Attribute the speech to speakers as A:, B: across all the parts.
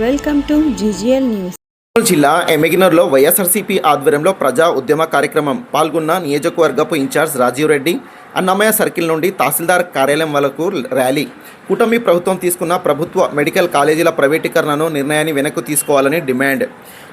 A: Welcome to GGL news.
B: జిల్లా ఎమ్మిగినూరులో వైఎస్ఆర్సీపీ ఆధ్వర్యంలో ప్రజా ఉద్యమ కార్యక్రమం పాల్గొన్న నియోజకవర్గపు ఇన్ఛార్జ్ రాజీవ్ రెడ్డి అన్నమయ్య సర్కిల్ నుండి తహసీల్దార్ కార్యాలయం వరకు ర్యాలీ కూటమి ప్రభుత్వం తీసుకున్న ప్రభుత్వ మెడికల్ కాలేజీల ప్రైవేటీకరణను నిర్ణయాన్ని వెనక్కు తీసుకోవాలని డిమాండ్.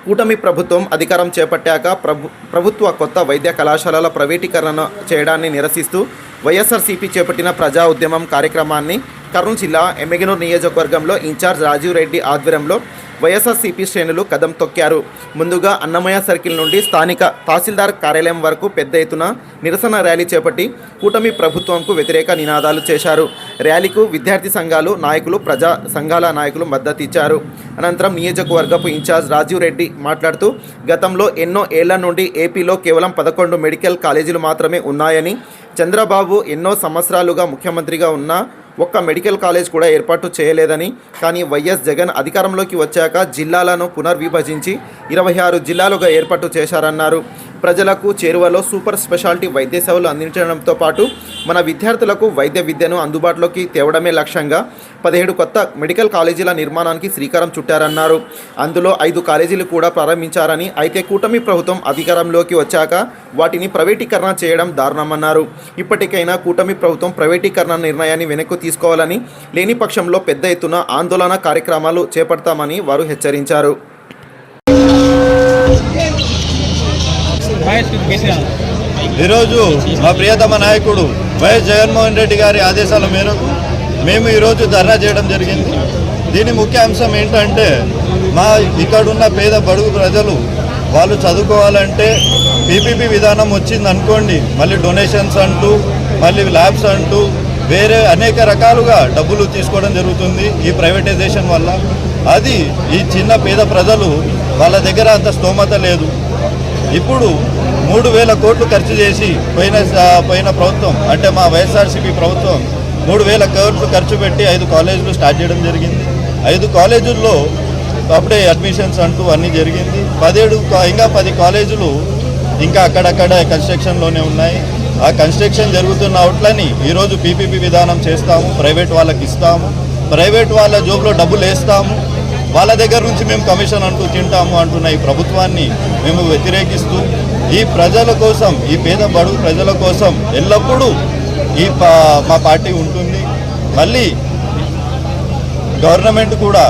B: కూటమి ప్రభుత్వం అధికారం చేపట్టాక ప్రభు ప్రభుత్వ కొత్త వైద్య కళాశాలల ప్రైవేటీకరణ చేయడాన్ని నిరసిస్తూ వైఎస్ఆర్సీపీ చేపట్టిన ప్రజా ఉద్యమం కార్యక్రమాన్ని కర్నూలు జిల్లా ఎమ్మిగనూరు నియోజకవర్గంలో ఇన్ఛార్జ్ రాజీవ్ రెడ్డి ఆధ్వర్యంలో వైఎస్ఆర్సీపీ శ్రేణులు కదం తొక్కారు. ముందుగా అన్నమయ్య సర్కిల్ నుండి స్థానిక తహసీల్దార్ కార్యాలయం వరకు పెద్ద ఎత్తున నిరసన ర్యాలీ చేపట్టి కూటమి ప్రభుత్వంకు వ్యతిరేక నినాదాలు చేశారు. ర్యాలీకు విద్యార్థి సంఘాలు నాయకులు ప్రజా సంఘాల నాయకులు మద్దతు ఇచ్చారు. అనంతరం నియోజకవర్గపు ఇన్ఛార్జ్ రాజీవ్ రెడ్డి మాట్లాడుతూ గతంలో ఎన్నో ఏళ్ళ నుండి ఏపీలో కేవలం పదకొండు మెడికల్ కాలేజీలు మాత్రమే ఉన్నాయని చంద్రబాబు ఎన్నో సంవత్సరాలుగా ముఖ్యమంత్రిగా ఉన్నా ఒక్క మెడికల్ కాలేజ్ కూడా ఏర్పాటు చేయలేదని కానీ వైఎస్ జగన్ అధికారంలోకి వచ్చాక జిల్లాలను పునర్విభజించి ఇరవై ఆరు జిల్లాలుగా ఏర్పాటు చేశారన్నారు. ప్రజలకు చేరువలో సూపర్ స్పెషాలిటీ వైద్య సేవలు అందించడంతో పాటు మన విద్యార్థులకు వైద్య విద్యను అందుబాటులోకి తేవడమే లక్ష్యంగా పదిహేడు కొత్త మెడికల్ కాలేజీల నిర్మాణానికి శ్రీకారం చుట్టారన్నారు. అందులో ఐదు కాలేజీలు కూడా ప్రారంభించారని అయితే కూటమి ప్రభుత్వం అధికారంలోకి వచ్చాక వాటిని ప్రైవేటీకరణ చేయడం దారుణమన్నారు. ఇప్పటికైనా కూటమి ప్రభుత్వం ప్రైవేటీకరణ నిర్ణయాన్ని వెనక్కు తీసుకోవాలని లేని పక్షంలో పెద్ద ఎత్తున ఆందోళన కార్యక్రమాలు చేపడతామని వారు హెచ్చరించారు.
C: ఈరోజు మా ప్రియతమ నాయకుడు వైఎస్ జగన్మోహన్ రెడ్డి గారి ఆదేశాల మేరకు మేము ఈరోజు ధర్నా చేయడం జరిగింది. దీని ముఖ్య అంశం ఏంటంటే మా ఇక్కడున్న పేద బడుగు ప్రజలు వాళ్ళు చదువుకోవాలంటే పీపీపీ విధానం వచ్చింది అనుకోండి మళ్ళీ డొనేషన్స్ అంటూ మళ్ళీ ల్యాబ్స్ అంటూ వేరే అనేక రకాలుగా డబ్బులు తీసుకోవడం జరుగుతుంది ఈ ప్రైవేటైజేషన్ వల్ల. అది ఈ చిన్న పేద ప్రజలు వాళ్ళ దగ్గర అంత స్తోమత లేదు. ఇప్పుడు మూడు వేల కోట్లు ఖర్చు చేసి పోయిన పోయిన ప్రభుత్వం అంటే మా వైఎస్ఆర్సీపీ ప్రభుత్వం మూడు వేల కోట్లు ఖర్చు పెట్టి ఐదు కాలేజీలు స్టార్ట్ చేయడం జరిగింది. ఐదు కాలేజీల్లో అప్పుడే అడ్మిషన్స్ అంటూ అన్నీ జరిగింది. పదిహేడు ఇంకా పది కాలేజీలు ఇంకా అక్కడక్కడ కన్స్ట్రక్షన్లోనే ఉన్నాయి. ఆ కన్స్ట్రక్షన్ జరుగుతున్న అవుట్లని ఈరోజు పీపీపీ విధానం చేస్తాము ప్రైవేట్ వాళ్ళకి ఇస్తాము. ప్రైవేట్ వాళ్ళ జోబులో డబ్బులు వేస్తాము. వాళ్ళ దగ్గర నుంచి మేము కమిషన్ అంటూ తింటాము అంటున్న ఈ ప్రభుత్వాన్ని మేము వ్యతిరేకిస్తూ ఈ ప్రజల కోసం ఈ పేద బడుగు ప్రజల కోసం ఎల్లప్పుడూ ఈ మా పార్టీ ఉంటుంది. మళ్ళీ గవర్నమెంట్ కూడా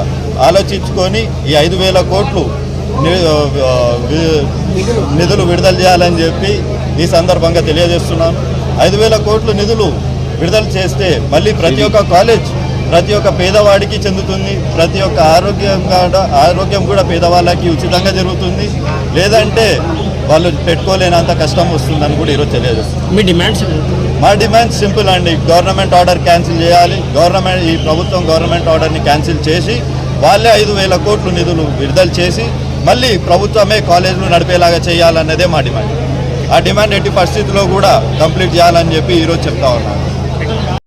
C: ఆలోచించుకొని ఈ ఐదు వేల కోట్లు నిధులు విడుదల చేయాలని చెప్పి ఈ సందర్భంగా తెలియజేస్తున్నాను. ఐదు వేల కోట్లు నిధులు విడుదల చేస్తే మళ్ళీ ప్రతి ఒక్క కాలేజ్ ప్రతి ఒక్క పేదవాడికి చెందుతుంది ప్రతి ఒక్క ఆరోగ్యం కూడా ఆరోగ్యం కూడా పేదవాళ్ళకి ఉచితంగా జరుగుతుంది. లేదంటే వాళ్ళు పెట్టుకోలేనంత కష్టం వస్తుందని కూడా ఈరోజు తెలియజేస్తున్నాను
D: మీ డిమాండ్స్?
C: మా డిమాండ్ సింపుల్ అండి. గవర్నమెంట్ ఆర్డర్ క్యాన్సిల్ చేయాలి. గవర్నమెంట్ ఈ ప్రభుత్వం గవర్నమెంట్ ఆర్డర్ని క్యాన్సిల్ చేసి వాళ్ళే ఐదు వేల కోట్లు నిధులు విడుదల చేసి మళ్ళీ ప్రభుత్వమే కాలేజీలు నడిపేలాగా చేయాలన్నదే మా డిమాండ్. ఆ డిమాండ్ ఎట్టి పరిస్థితుల్లో కూడా కంప్లీట్ చేయాలని చెప్పి ఈరోజు చెప్తా ఉన్నాను.